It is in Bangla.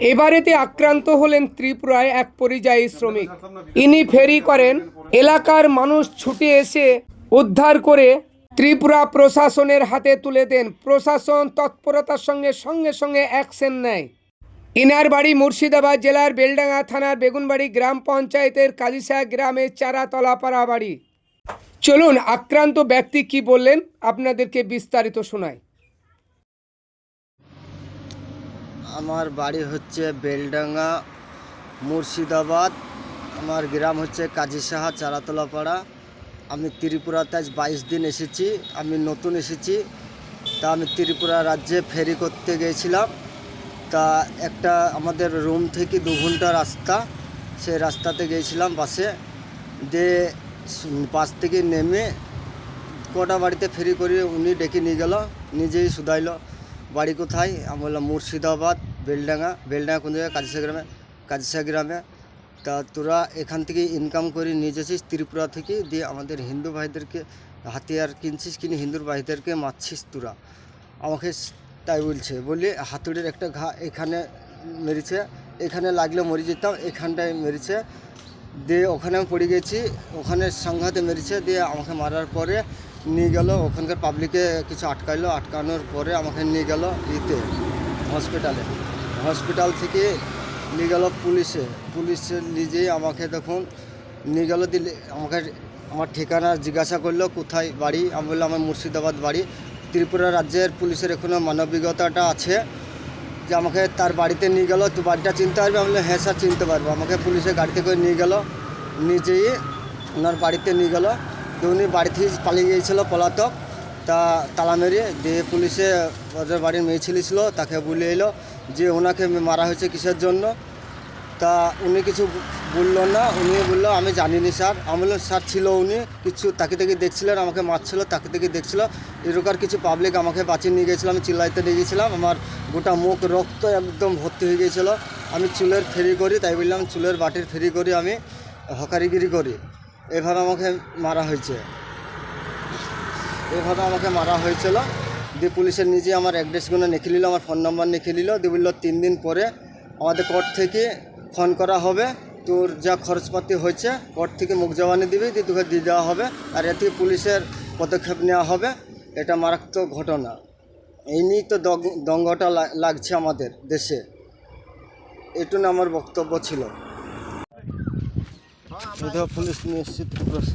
এবারেতে আক্রান্ত হলেন ত্রিপুরায় এক পরিযায়ী শ্রমিক। ইনি ফেরি করেন, এলাকার মানুষ ছুটে এসে উদ্ধার করে ত্রিপুরা প্রশাসনের হাতে তুলে দেন। প্রশাসন তৎপরতার সঙ্গে সঙ্গে সঙ্গে অ্যাকশন নেয়। ইনার বাড়ি মুর্শিদাবাদ জেলার বেলডাঙ্গা থানার বেগুনবাড়ি গ্রাম পঞ্চায়েতের কালিসা গ্রামের চারাতলাপাড়া বাড়ি। চলুন, আক্রান্ত ব্যক্তি কি বললেন, আপনাদেরকে বিস্তারিত শোনায় আমার বাড়ি হচ্ছে বেলডাঙ্গা, মুর্শিদাবাদ। আমার গ্রাম হচ্ছে কাজী সাহা, চারাতলাপাড়া। আমি ত্রিপুরাতে আজ বাইশ দিন এসেছি, আমি নতুন এসেছি। তা আমি ত্রিপুরা রাজ্যে ফেরি করতে গিয়েছিলাম। তা একটা আমাদের রুম থেকে দু ঘণ্টা রাস্তা সেই রাস্তাতে গিয়েছিলাম বাসে। দিয়ে বাস থেকে নেমে কটা বাড়িতে ফেরি করে উনি ডেকে নিয়ে গেল, নিজেই শুধাইলো। বাড়ি কোথায়? আমি বললাম মুর্শিদাবাদ, বেলডাঙ্গা। বেলডাঙ্গা কোন জায়গায়? কাজিসা গ্রামে। কাজিসা গ্রামে। তা তোরা এখান থেকে ইনকাম করে নিয়ে যাচ্ছিস ত্রিপুরা থেকে, দিয়ে আমাদের হিন্দু ভাইদেরকে হাতিয়ার কিনছিস কিনে হিন্দুর ভাইদেরকে মারছিস তোরা। আমাকে তাই বলছে। বলি হাতুড়ির একটা ঘা এখানে মেরেছে। এখানে লাগলে মরে যেতাম, এখানটায় মেরেছে। দিয়ে ওখানে আমি পড়ে গেছি। ওখানে সংঘাতে মেরেছে। দিয়ে আমাকে মারার পরে নিয়ে গেল, ওখানকার পাবলিকে কিছু আটকাইলো, আটকানোর পরে আমাকে নিয়ে গেল ইতে হসপিটালে হসপিটাল থেকে নিয়ে গেল পুলিশে। পুলিশে নিজেই আমাকে তখন নিয়ে গেল দিলে আমাকে আমার ঠিকানা জিজ্ঞাসা করল, কোথায় বাড়ি? আমি বললাম, আমার মুর্শিদাবাদ বাড়ি। ত্রিপুরা রাজ্যের পুলিশের এখনও মানবিকতাটা আছে যে আমাকে তার বাড়িতে নিয়ে গেল তো বাড়িটা চিনতে পারবে? আমি হ্যাঁ স্যার, চিনতে পারব। আমাকে পুলিশের গাড়িতে করে নিয়ে গেল, নিজেই ওনার বাড়িতে নিয়ে গেল। উনি বাড়ি থেকে পালিয়ে গিয়েছিল পলাতক। তা তালা মেরে দিয়ে পুলিশে ওদের বাড়ির মেয়ে ছেলে ছিল, তাকে বলে এলো যে ওনাকে মারা হয়েছে কিসের জন্য। তা উনি কিছু বলল না, উনি বলল, আমি জানিনি স্যার। আমি বললাম, স্যার, ছিল উনি। কিছু তাকে থেকে দেখছিলেন, আমাকে মারছিল, তাকে থেকে দেখছিল। এরকম কিছু পাবলিক আমাকে বাঁচিয়ে নিয়ে গেছিল আমি চিল্লাইতে নিয়ে গেছিলাম আমার গোটা মুখ রক্ত একদম ভর্তি হয়ে গিয়েছিল। আমি চুলের ফেরি করি, তাই বললাম, চুলের বাটির ফেরি করি আমি, হকারিগিরি করি। এভাবে আমাকে মারা হয়েছে। এভাবে আমাকে মারা হয়েছিল। দিয়ে পুলিশের নিজে আমার অ্যাড্রেসগুলো লিখে নিল, আমার ফোন নাম্বার লিখে নিল। দিয়ে বলল, তিন দিন পরে আমাদের কোর্ট থেকে ফোন করা হবে। তোর যা খরচপাতি হয়েছে কোর্ট থেকে মুখ জবানি দিবি, দিয়ে তোকে দিয়ে দেওয়া হবে। আর এতে পুলিশের পদক্ষেপ নেওয়া হবে। এটা মারাত্মক ঘটনা। এই নিয়েই তো দঙ্গটা লাগছে আমাদের দেশে। এটুকু আমার বক্তব্য ছিল। Куди полісні сіти просто.